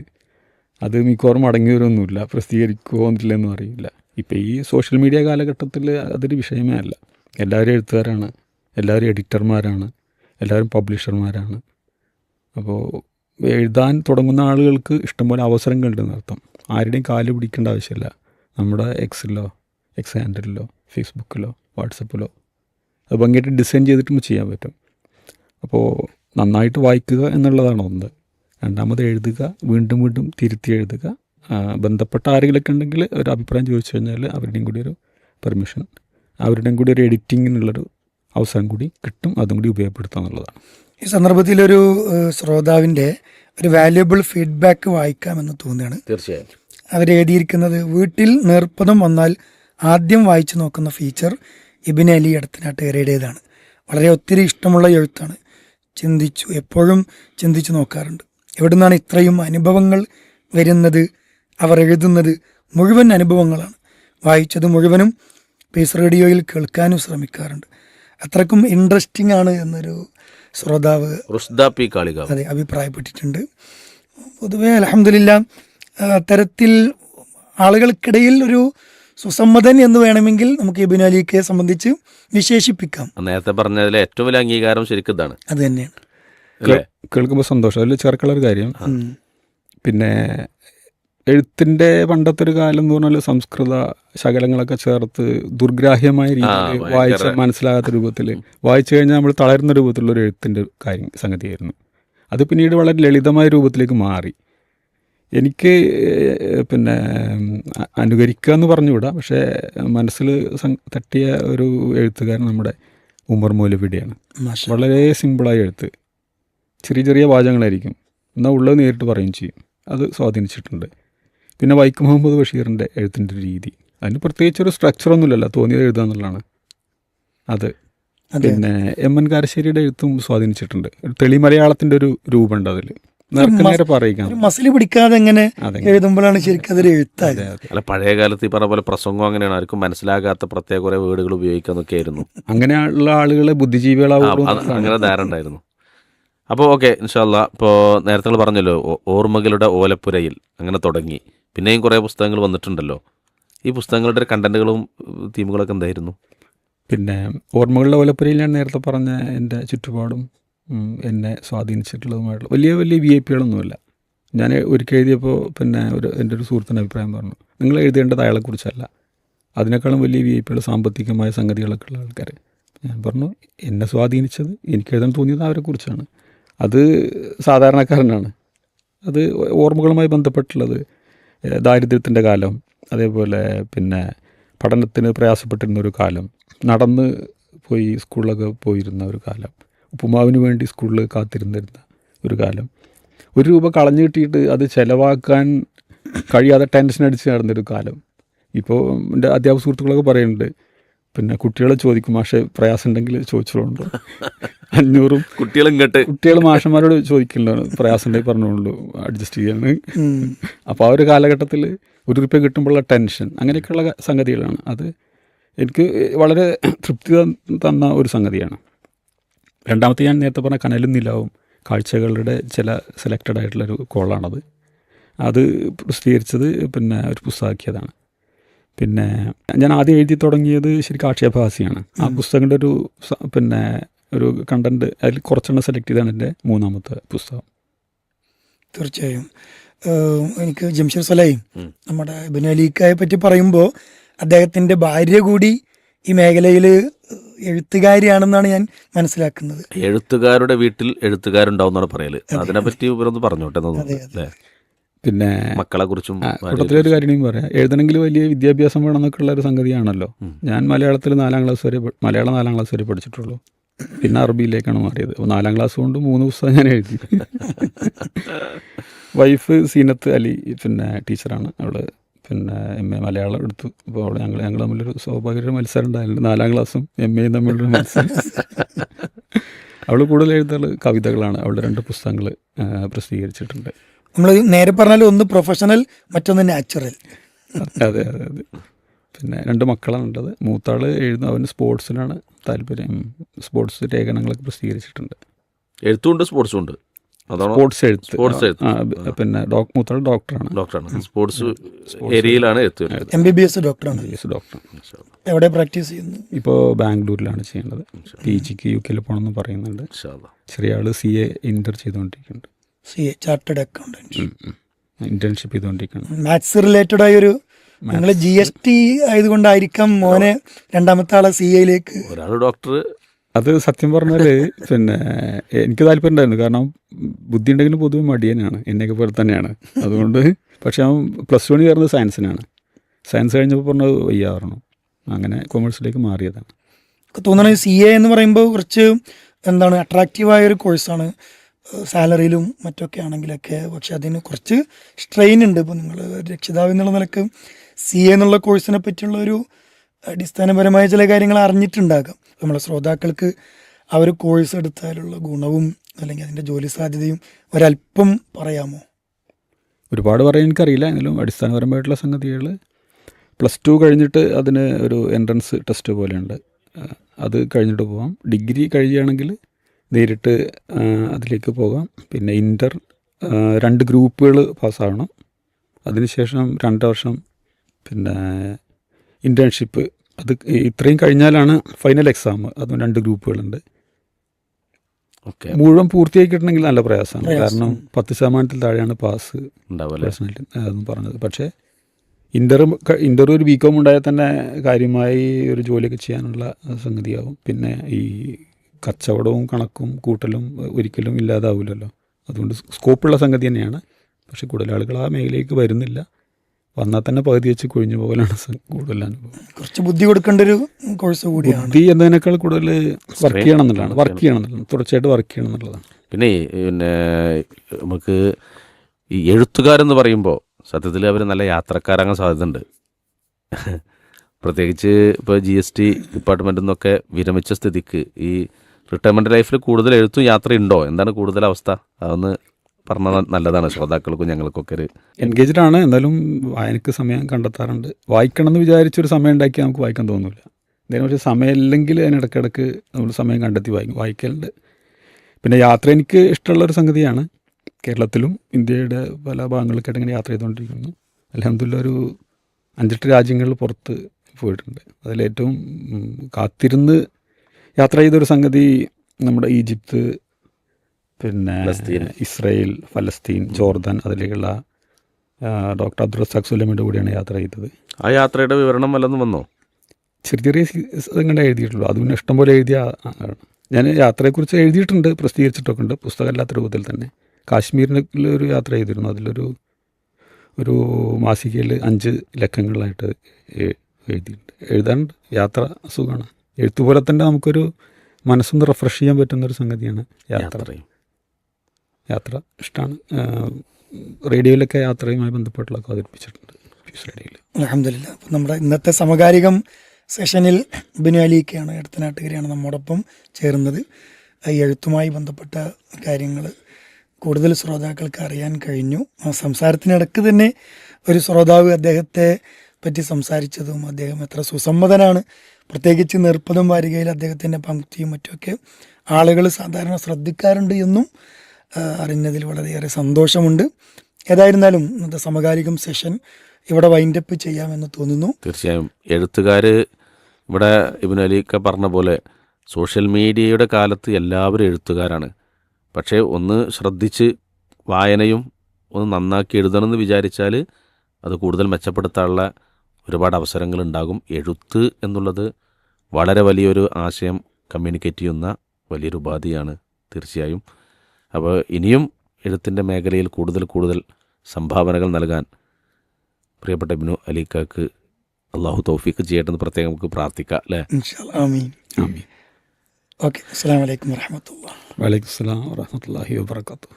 അത് മിക്കവാറും മടങ്ങി വരുമൊന്നുമില്ല പ്രസിദ്ധീകരിക്കുമോ എന്നില്ലെന്നും അറിയില്ല. ഇപ്പോൾ ഈ സോഷ്യൽ മീഡിയ കാലഘട്ടത്തിൽ അതൊരു വിഷയമേ അല്ല. എല്ലാവരും എഴുത്തുകാരാണ്. എല്ലാവരും എഡിറ്റർമാരാണ് എല്ലാവരും പബ്ലിഷർമാരാണ്. അപ്പോൾ എഴുതാൻ തുടങ്ങുന്ന ആളുകൾക്ക് ഇഷ്ടംപോലെ അവസരങ്ങളുണ്ടെന്ന് അർത്ഥം. ആരുടെയും കാൽ പിടിക്കേണ്ട ആവശ്യമില്ല. നമ്മുടെ എക്സിലോ എക്സ് ഹാൻഡിലോ ഫേസ്ബുക്കിലോ വാട്സപ്പിലോ അത് ഭംഗിയായിട്ട് ഡിസൈൻ ചെയ്തിട്ടും ചെയ്യാൻ പറ്റും. അപ്പോൾ നന്നായിട്ട് വായിക്കുക എന്നുള്ളതാണ് ഒന്ന്. രണ്ടാമത് എഴുതുക വീണ്ടും വീണ്ടും തിരുത്തി എഴുതുക. ബന്ധപ്പെട്ട ആരെങ്കിലൊക്കെ ഉണ്ടെങ്കിൽ ഒരു അഭിപ്രായം ചോദിച്ചു കഴിഞ്ഞാൽ അവരുടെയും കൂടി ഒരു പെർമിഷൻ അവരുടെയും കൂടി ഒരു എഡിറ്റിങ്ങിനുള്ളൊരു അവസരം കൂടി കിട്ടും അതും കൂടി ഉപയോഗപ്പെടുത്തുക എന്നുള്ളതാണ്. ഈ സന്ദർഭത്തിൽ ഒരു ശ്രോതാവിന്റെ ഒരു വാല്യുബിൾ ഫീഡ്ബാക്ക് വായിക്കാമെന്ന് തോന്നുകയാണ്. തീർച്ചയായും. അവർ എഴുതിയിരിക്കുന്നത് വീട്ടിൽ നേർപ്പദം വന്നാൽ ആദ്യം വായിച്ചു നോക്കുന്ന ഫീച്ചർ ഇബിൻ അലി എടത്തനാട്ടുകാരുടേതാണ് വളരെ ഒത്തിരി ഇഷ്ടമുള്ള എഴുത്താണ്. ചിന്തിച്ചു എപ്പോഴും ചിന്തിച്ചു നോക്കാറുണ്ട്. എവിടെ നിന്നാണ് ഇത്രയും അനുഭവങ്ങൾ വരുന്നത്? അവർ എഴുതുന്നത് മുഴുവൻ അനുഭവങ്ങളാണ്. വായിച്ചത് മുഴുവനും പീസ് റേഡിയോയിൽ കേൾക്കാനും ശ്രമിക്കാറുണ്ട്. അത്രക്കും ഇൻട്രസ്റ്റിംഗ് ആണ് എന്നൊരു ശ്രോതാവ് റുഷ്ദ പി കാളികാവ്. അതെ അഭിപ്രായപ്പെട്ടിട്ടുണ്ട്. പൊതുവെ അലഹമില്ല അത്തരത്തിൽ ആളുകൾക്കിടയിൽ ഒരു സുസമ്മതൻ എന്ന് വേണമെങ്കിൽ നമുക്ക് ഇബിൻ അലിക്കെ സംബന്ധിച്ച് വിശേഷിപ്പിക്കാം. നേരത്തെ പറഞ്ഞതിലെ ഏറ്റവും വലിയ അംഗീകാരം ശരിക്കും ഇതാണ്. അത് തന്നെയാണ്. കേൾക്കുമ്പോൾ സന്തോഷം. അതിൽ ചേർക്കുള്ള ഒരു കാര്യം. പിന്നെ എഴുത്തിന്റെ പണ്ടത്തെ ഒരു കാലം എന്ന് പറഞ്ഞാൽ സംസ്കൃത ശകലങ്ങളൊക്കെ ചേർത്ത് ദുർഗ്രാഹ്യമായ രീതിയിൽ വായിച്ച മനസ്സിലാകാത്ത രൂപത്തിൽ വായിച്ചു കഴിഞ്ഞാൽ നമ്മൾ തളരുന്ന രൂപത്തിലുള്ള ഒരു എഴുത്തിന്റെ കാര്യം സംഗതിയായിരുന്നു. അത് പിന്നീട് വളരെ ലളിതമായ രൂപത്തിലേക്ക് മാറി. എനിക്ക് പിന്നെ അനുകരിക്കുക എന്ന് പറഞ്ഞുകൂടാ പക്ഷേ മനസ്സിൽ തട്ടിയ ഒരു എഴുത്തുകാരൻ നമ്മുടെ ഉമർ മൂലപിടിയാണ്. വളരെ സിമ്പിളായ എഴുത്ത്. ചെറിയ ചെറിയ വാചകങ്ങളായിരിക്കും. എന്നാൽ ഉള്ളത് നേരിട്ട് പറയുകയും ചെയ്യും. അത് സ്വാധീനിച്ചിട്ടുണ്ട്. പിന്നെ വൈക്കം മുഹമ്മദ് ബഷീറിന്റെ എഴുത്തിന്റെ രീതി. അതിന് പ്രത്യേകിച്ച് ഒരു സ്ട്രക്ചറൊന്നുമില്ലല്ലോ തോന്നിയത് എഴുതുക എന്നുള്ളതാണ്. അത്. പിന്നെ എം എൻ കാരശ്ശേരിയുടെ എഴുത്തും സ്വാധീനിച്ചിട്ടുണ്ട്. ഒരു തെളി മലയാളത്തിന്റെ ഒരു രൂപമുണ്ട് അതിൽ. മസിൽ പിടിക്കാതെ എങ്ങനെ എഴുതുമ്പോഴാണ് ശരിക്കും അതൊരു എഴുത്തായത്. അല്ല പഴയ കാലത്ത് ഈ പറഞ്ഞ പോലെ പ്രസംഗം അങ്ങനെയാണ്. ആർക്കും മനസ്സിലാകാത്ത പ്രത്യേക കുറെ വേർഡുകൾ ഉപയോഗിക്കാന്നൊക്കെ ആയിരുന്നു. അങ്ങനെയുള്ള ആളുകളെ ബുദ്ധിജീവികളാവും അങ്ങനെ ധാരണ ഉണ്ടായിരുന്നു. അപ്പോൾ ഓക്കെ ഇൻഷാല്ല ഇപ്പോൾ നേരത്തെ പറഞ്ഞല്ലോ ഓർമ്മകളുടെ ഓലപ്പുരയിൽ അങ്ങനെ തുടങ്ങി. പിന്നെയും കുറേ പുസ്തകങ്ങൾ വന്നിട്ടുണ്ടല്ലോ. ഈ പുസ്തകങ്ങളുടെ കണ്ടന്റുകളും തീമുകളൊക്കെ എന്തായിരുന്നു? പിന്നെ ഓർമ്മകളുടെ ഓലപ്പുരയിൽ ഞാൻ നേരത്തെ പറഞ്ഞ എന്റെ ചുറ്റുപാടും എന്നെ സ്വാധീനിച്ചിട്ടുള്ളതുമായിട്ടുള്ള വലിയ വലിയ വി ഐ പികളൊന്നുമില്ല ഞാൻ ഒരിക്കൽ എഴുതിയപ്പോൾ പിന്നെ ഒരു എന്റെ ഒരു സുഹൃത്തിന്റെ അഭിപ്രായം പറഞ്ഞു നിങ്ങൾ എഴുതേണ്ടത് അയാളെക്കുറിച്ചല്ല. അതിനേക്കാളും വലിയ വി ഐ പികൾ സാമ്പത്തികമായ സംഗതികളൊക്കെ ഉള്ള ആൾക്കാർ. ഞാൻ പറഞ്ഞു എന്നെ സ്വാധീനിച്ചത് എനിക്ക് എഴുതാൻ തോന്നിയത് അവരെക്കുറിച്ചാണ്. അത് സാധാരണക്കാരനാണ്. അത് ഓർമ്മകളുമായി ബന്ധപ്പെട്ടുള്ളത് ദാരിദ്ര്യത്തിന്റെ കാലം അതേപോലെ പിന്നെ പഠനത്തിന് പ്രയാസപ്പെട്ടിരുന്ന ഒരു കാലം നടന്ന് പോയി സ്കൂളിലൊക്കെ പോയിരുന്ന ഒരു കാലം ഉപ്പുമാവിന് വേണ്ടി സ്കൂളിൽ കാത്തിരുന്നിരുന്ന ഒരു കാലം. ഒരു രൂപ കളഞ്ഞു കിട്ടിയിട്ട് അത് ചിലവാക്കാൻ കഴിയാതെ ടെൻഷൻ അടിച്ച് നടന്നൊരു കാലം. ഇപ്പോൾ എന്റെ അധ്യാപക സുഹൃത്തുക്കളൊക്കെ പറയുന്നുണ്ട് പിന്നെ കുട്ടികളെ ചോദിക്കും മാഷെ പ്രയാസം ഉണ്ടെങ്കിൽ ചോദിച്ചോളൂ [laughs] അഞ്ഞൂറും കുട്ടികളും കേട്ടെ കുട്ടികൾ മാഷന്മാരോട് ചോദിക്കില്ല പ്രയാസം ഉണ്ടെങ്കിൽ പറഞ്ഞോളൂ അഡ്ജസ്റ്റ് ചെയ്യാണ് അപ്പോൾ ആ ഒരു കാലഘട്ടത്തിൽ ഒരു റുപ്യ കിട്ടുമ്പോഴുള്ള ടെൻഷൻ അങ്ങനെയൊക്കെയുള്ള സംഗതികളാണ്. അത് എനിക്ക് വളരെ തൃപ്തി തന്ന- തന്ന ഒരു സംഗതിയാണ്. രണ്ടാമത്തെ ഞാൻ നേരത്തെ പറഞ്ഞ കനലും നിലാവും കാഴ്ചകളുടെ ചില സെലക്റ്റഡ് ആയിട്ടുള്ളൊരു കോളാണത് അത് പ്രസിദ്ധീകരിച്ചത് പിന്നെ ഒരു പുസ്തകമാക്കിയതാണ് പിന്നെ ഞാൻ ആദ്യം എഴുതി തുടങ്ങിയത് ശരിക്കും ആക്ഷേപഹാസിയാണ് ആ പുസ്തകങ്ങളുടെ ഒരു പിന്നെ ഒരു കണ്ടന്റ് അതിൽ കുറച്ചെണ്ണം സെലക്ട് ചെയ്താണ് എന്റെ മൂന്നാമത്തെ പുസ്തകം. തീർച്ചയായും. എനിക്ക് ജംഷർ സലൈം. നമ്മുടെ ഇബിൻ അലീക്കായെ പറ്റി പറയുമ്പോൾ അദ്ദേഹത്തിന്റെ ഭാര്യ കൂടി ഈ മേഖലയിൽ എഴുത്തുകാരിയാണെന്നാണ് ഞാൻ മനസ്സിലാക്കുന്നത്. എഴുത്തുകാരുടെ വീട്ടിൽ എഴുത്തുകാരുണ്ടാവും എന്നാണ് പറയൽ അതിനെപ്പറ്റി ഇവരൊന്ന് പറഞ്ഞോട്ടെ എന്ന് തോന്നുന്നു. അതെ, പിന്നെ മക്കളെ കുറിച്ചും കൂട്ടത്തിലൊരു കാര്യം പറയാം. എഴുതണമെങ്കിൽ വലിയ വിദ്യാഭ്യാസം വേണമെന്നൊക്കെ ഉള്ള ഒരു സംഗതിയാണല്ലോ. ഞാൻ മലയാളത്തിൽ നാലാം ക്ലാസ് വരെ മലയാളം നാലാം ക്ലാസ് വരെ പഠിച്ചിട്ടുള്ളൂ. പിന്നെ അറബിയിലേക്കാണ് മാറിയത്. അപ്പോൾ നാലാം ക്ലാസ് കൊണ്ട് മൂന്ന് പുസ്തകം ഞാൻ എഴുതി. [laughs] വൈഫ് സീനത്ത് അലി പിന്നെ ടീച്ചറാണ്. അവൾ പിന്നെ എം എ മലയാളം എടുത്തു. അപ്പോൾ അവിടെ ഞങ്ങൾ ഞങ്ങൾ തമ്മിലൊരു സ്വാഭാവിക മത്സരം ഉണ്ടായിരുന്നു. നാലാം ക്ലാസ്സും എം എയും തമ്മിലൊരു മത്സരം. [laughs] അവൾ കൂടുതൽ എഴുതുകൾ കവിതകളാണ്. അവളുടെ രണ്ട് പുസ്തകങ്ങൾ പ്രസിദ്ധീകരിച്ചിട്ടുണ്ട്. നമ്മൾ നേരെ പറഞ്ഞാൽ ഒന്ന് പ്രൊഫഷണൽ മറ്റൊന്ന് നാച്ചുറൽ അതെ അതെ അതെ. പിന്നെ രണ്ട് മക്കളാണ് ഉള്ളത്. മൂത്താൾ എഴുതുന്ന. അവന് സ്പോർട്സിലാണ് താല്പര്യം. സ്പോർട്സ് ലേഖനങ്ങളൊക്കെ പ്രസിദ്ധീകരിച്ചിട്ടുണ്ട്. എഴുത്തുണ്ട് സ്പോർട്സും ഉണ്ട് അതാണോ? സ്പോർട്സ് എഴുത്ത്. സ്പോർട്സ് എഴുത്ത്. പിന്നെ ഡോക് മൂത്താൾ ഡോക്ടറാണ്. ഡോക്ടറാണ്. സ്പോർട്സ് ഏരിയയിലാണ് എഴുത്ത്. എം ബി ബി എസ് ഡോക്ടറാണ് എസ് ഡോക്ടർ എവിടെ പ്രാക്ടീസ് ചെയ്യുന്നു? ഇപ്പോൾ ബാംഗ്ലൂരിലാണ് ചെയ്യുന്നത്. പി ജിക്ക് യു കെയിൽ പോകണമെന്ന് പറയുന്നുണ്ട്. ചെറിയ ആൾ C A inter ചെയ്തുകൊണ്ടിരിക്കുന്നുണ്ട്. C A chartered accountant. Internship ചെയ്തുകൊണ്ടിരിക്കുകയാണ് മാത്സ് റിലേറ്റഡ് ആയ ഒരു നിങ്ങൾ ജി എസ് ടി ആയതുകൊണ്ടായിരിക്കാം മോനെ രണ്ടാമത്തെ ആളെ സി എയിലേക്ക് ഒരാൾ ഡോക്ടർ അത് സത്യം പറഞ്ഞാൽ പിന്നെ എനിക്ക് താല്പര്യം ഉണ്ടായിരുന്നു. കാരണം ബുദ്ധി ഉണ്ടെങ്കിലും പൊതുവെ മടിയനാണ് എന്നെയൊക്കെ പോലെ തന്നെയാണ്. അതുകൊണ്ട് പക്ഷേ അവൻ പ്ലസ് വൺ ചേർന്നത് സയൻസിനാണ് സയൻസ് കഴിഞ്ഞപ്പോൾ പറഞ്ഞത് വയ്യ പറഞ്ഞു. അങ്ങനെ കൊമേഴ്സിലേക്ക് മാറിയതാണ്. തോന്നണ സി എ എന്ന് പറയുമ്പോൾ കുറച്ച് എന്താണ് അട്രാക്റ്റീവായ ഒരു കോഴ്സാണ് സാലറിയിലും മറ്റൊക്കെ ആണെങ്കിലൊക്കെ പക്ഷെ അതിന് കുറച്ച് സ്ട്രെയിൻ ഉണ്ട്. ഇപ്പോൾ നിങ്ങൾ രക്ഷിതാവ് എന്നുള്ള നിലയ്ക്ക് സി എ എന്നുള്ള കോഴ്സിനെ പറ്റിയുള്ള ഒരു അടിസ്ഥാനപരമായ ചില കാര്യങ്ങൾ അറിഞ്ഞിട്ടുണ്ടാകാം. നമ്മളെ ശ്രോതാക്കൾക്ക് ആ ഒരു കോഴ്സ് എടുത്താലുള്ള ഗുണവും അല്ലെങ്കിൽ അതിന്റെ ജോലി സാധ്യതയും ഒരല്പം പറയാമോ? ഒരുപാട് പറയാൻ എനിക്കറിയില്ല. എങ്കിലും അടിസ്ഥാനപരമായിട്ടുള്ള സംഗതികൾ പ്ലസ് ടു കഴിഞ്ഞിട്ട് അതിന് ഒരു എൻട്രൻസ് ടെസ്റ്റ് പോലെയുണ്ട്. അത് കഴിഞ്ഞിട്ട് പോകാം ഡിഗ്രി കഴിയുകയാണെങ്കിൽ നേരിട്ട് അതിലേക്ക് പോകാം. പിന്നെ ഇന്റർ രണ്ട് ഗ്രൂപ്പുകൾ പാസ്സാകണം. അതിനുശേഷം രണ്ട് വർഷം പിന്നെ ഇന്റേൺഷിപ്പ് അത് ഇത്രയും കഴിഞ്ഞാലാണ് ഫൈനൽ എക്സാം അതും രണ്ട് ഗ്രൂപ്പുകളുണ്ട്. ഓക്കെ. മുഴുവൻ പൂർത്തിയാക്കിയിട്ടുണ്ടെങ്കിൽ നല്ല പ്രയാസമാണ്. കാരണം പത്ത് ശതമാനത്തിൽ താഴെയാണ് പാസ്. ഉണ്ടാവും അല്ലേ പേഴ്സണലി അതൊന്നും പറഞ്ഞത്. പക്ഷേ ഇന്റർ ഇന്റർ ഒരു ബി കോം ഉണ്ടായാൽ തന്നെ കാര്യമായി ഒരു ജോലിയൊക്കെ ചെയ്യാനുള്ള സംഗതിയാവും. പിന്നെ ഈ കച്ചവടവും കണക്കും കൂട്ടലും ഒരിക്കലും ഇല്ലാതാവില്ലല്ലോ അതുകൊണ്ട് സ്കോപ്പുള്ള സംഗതി തന്നെയാണ്. പക്ഷെ കൂടുതൽ ആളുകൾ ആ മേഖലയിലേക്ക് വരുന്നില്ല. വന്നാൽ തന്നെ പകുതി വെച്ച് കൊഴിഞ്ഞു പോകലാണ് കൂടുതൽ അനുഭവം. കുറച്ച് ബുദ്ധി കൊടുക്കേണ്ട ഒരു കോഴ്സ് കൂടിയാണ്. ബുദ്ധി എന്നതിനേക്കാൾ കൂടുതൽ വർക്ക് ചെയ്യണം എന്നുള്ളതാണ് വർക്ക് ചെയ്യണം. ചെയ്യണം എന്നുള്ളതാണ് തുടർച്ചയായിട്ട് വർക്ക് ചെയ്യണം എന്നുള്ളതാണ് പിന്നെ പിന്നെ നമുക്ക് ഈ എഴുത്തുകാരെന്ന് പറയുമ്പോൾ സത്യത്തിൽ അവർ നല്ല യാത്രക്കാരാകാൻ സാധ്യതയുണ്ട്. പ്രത്യേകിച്ച് ഇപ്പോൾ ജി എസ് ടി ഡിപ്പാർട്ട്മെന്റിൽ നിന്നൊക്കെ വിരമിച്ച സ്ഥിതിക്ക് ഈ റിട്ടയർമെന്റ് ലൈഫിൽ കൂടുതൽ എഴുത്തും യാത്രയുണ്ടോ? എന്താണ് കൂടുതൽ അവസ്ഥ? അതൊന്ന് പറഞ്ഞാൽ നല്ലതാണ്. ശ്രോതാക്കൾക്കും ഞങ്ങൾക്കൊക്കെ ഒരു എൻഗേജ്ഡ് ആണ്. എന്തായാലും വായനക്ക് സമയം കണ്ടെത്താറുണ്ട്. വായിക്കണം എന്ന് വിചാരിച്ചൊരു സമയം ഉണ്ടാക്കി നമുക്ക് വായിക്കാൻ തോന്നില്ല എന്തെങ്കിലും ഒരു സമയമില്ലെങ്കിൽ അതിനിടയ്ക്കിടയ്ക്ക് നമ്മൾ സമയം കണ്ടെത്തി വായിക്കും. വായിക്കലുണ്ട്. പിന്നെ യാത്ര എനിക്ക് ഇഷ്ടമുള്ളൊരു സംഗതിയാണ്. കേരളത്തിലും ഇന്ത്യയുടെ പല ഭാഗങ്ങളിലൊക്കെ ഇങ്ങനെ യാത്ര ചെയ്തുകൊണ്ടിരിക്കുന്നു. അലഹമില്ല ഒരു അഞ്ചെട്ട് രാജ്യങ്ങളിൽ പുറത്ത് പോയിട്ടുണ്ട്. അതിലേറ്റവും കാത്തിരുന്ന് യാത്ര ചെയ്തൊരു സംഗതി നമ്മുടെ ഈജിപ്ത് പിന്നെ. ഇസ്രയേൽ ഫലസ്തീൻ ജോർദാൻ അതിലേക്കുള്ള ഡോക്ടർ അബ്ദുൾ റസാഖ് സുലമിയുടെ കൂടെയാണ് യാത്ര ചെയ്തത്. ആ യാത്രയുടെ വിവരണം വല്ലതും വന്നോ? ചെറിയ ചെറിയ ഇങ്ങനെ എഴുതിയിട്ടുള്ളൂ. അത് പിന്നെ ഇഷ്ടം പോലെ എഴുതിയ ഞാൻ യാത്രയെക്കുറിച്ച് എഴുതിയിട്ടുണ്ട് പ്രസിദ്ധീകരിച്ചിട്ടൊക്കെ ഉണ്ട് പുസ്തകമല്ലാത്ത രൂപത്തിൽ തന്നെ. കാശ്മീരിൽ ഒരു യാത്ര ചെയ്തിരുന്നു. അതിലൊരു ഒരു മാസികയിൽ അഞ്ച് ലക്കങ്ങളായിട്ട് എഴുതിയിട്ടുണ്ട്. എഴുതാനുണ്ട് യാത്ര സുഖമാണ്. എഴുത്തുപോലെ തന്നെ നമുക്കൊരു മനസ്സൊന്ന് റിഫ്രഷ് ചെയ്യാൻ പറ്റുന്നൊരു സംഗതിയാണ് യാത്ര. യാത്രയും. യാത്ര ഇഷ്ടമാണ് റേഡിയോയിലൊക്കെ യാത്രയുമായി ബന്ധപ്പെട്ടുള്ളതൊക്കെ അവതരിപ്പിച്ചിട്ടുണ്ട് അലഹമില്ല അപ്പം നമ്മുടെ ഇന്നത്തെ സമകാലികം സെഷനിൽ ബിനു അലിയൊക്കെയാണ് എടത്തനാട്ടുകരയാണ് നമ്മോടൊപ്പം ചേർന്നത്. ഈ എഴുത്തുമായി ബന്ധപ്പെട്ട കാര്യങ്ങൾ കൂടുതൽ ശ്രോതാക്കൾക്ക് അറിയാൻ കഴിഞ്ഞു. ആ സംസാരത്തിനിടക്ക് തന്നെ ഒരു ശ്രോതാവ് അദ്ദേഹത്തെ പറ്റി സംസാരിച്ചതും അദ്ദേഹം എത്ര സുസമ്മതനാണ് പ്രത്യേകിച്ച് നിർപ്പതം വാരികയിൽ അദ്ദേഹത്തിന്റെ പങ്ക്തിയും മറ്റുമൊക്കെ ആളുകൾ സാധാരണ ശ്രദ്ധിക്കാറുണ്ട് എന്നും അറിഞ്ഞതിൽ വളരെയേറെ സന്തോഷമുണ്ട്. ഏതായിരുന്നാലും ഇന്നത്തെ സമകാലികം സെഷൻ ഇവിടെ വൈൻഡപ്പ് ചെയ്യാമെന്ന് തോന്നുന്നു. തീർച്ചയായും. എഴുത്തുകാർ ഇവിടെ ഇബിൻ അലിയൊക്കെ പറഞ്ഞ പോലെ സോഷ്യൽ മീഡിയയുടെ കാലത്ത് എല്ലാവരും എഴുത്തുകാരാണ്. പക്ഷേ ഒന്ന് ശ്രദ്ധിച്ച് വായനയും ഒന്ന് നന്നാക്കി എഴുതണമെന്ന് വിചാരിച്ചാൽ അത് കൂടുതൽ മെച്ചപ്പെടുത്താനുള്ള ഒരുപാട് അവസരങ്ങൾ ഉണ്ടാകും എഴുത്ത് എന്നുള്ളത് വളരെ വലിയൊരു ആശയം കമ്മ്യൂണിക്കേറ്റ് ചെയ്യുന്ന വലിയൊരു ഉപാധിയാണ് തീർച്ചയായും. അപ്പോൾ ഇനിയും എഴുത്തിന്റെ മേഖലയിൽ കൂടുതൽ കൂടുതൽ സംഭാവനകൾ നൽകാൻ പ്രിയപ്പെട്ട ബിനു അലിക്കാക്ക് അള്ളാഹു തൗഫീഖ് ചെയ്യട്ടെ എന്ന് പ്രത്യേകം നമുക്ക് പ്രാർത്ഥിക്കാം അല്ലേ? ഇൻഷാ അല്ലാ. ആമീൻ. ആമീൻ. ഓക്കെ അസ്സാം വലൈക്കും വാഹമത്തല്ലാ വലൈക്കും സ്ലാം വാഹമത്തല്ലാഹി വാബർക്കാത്തു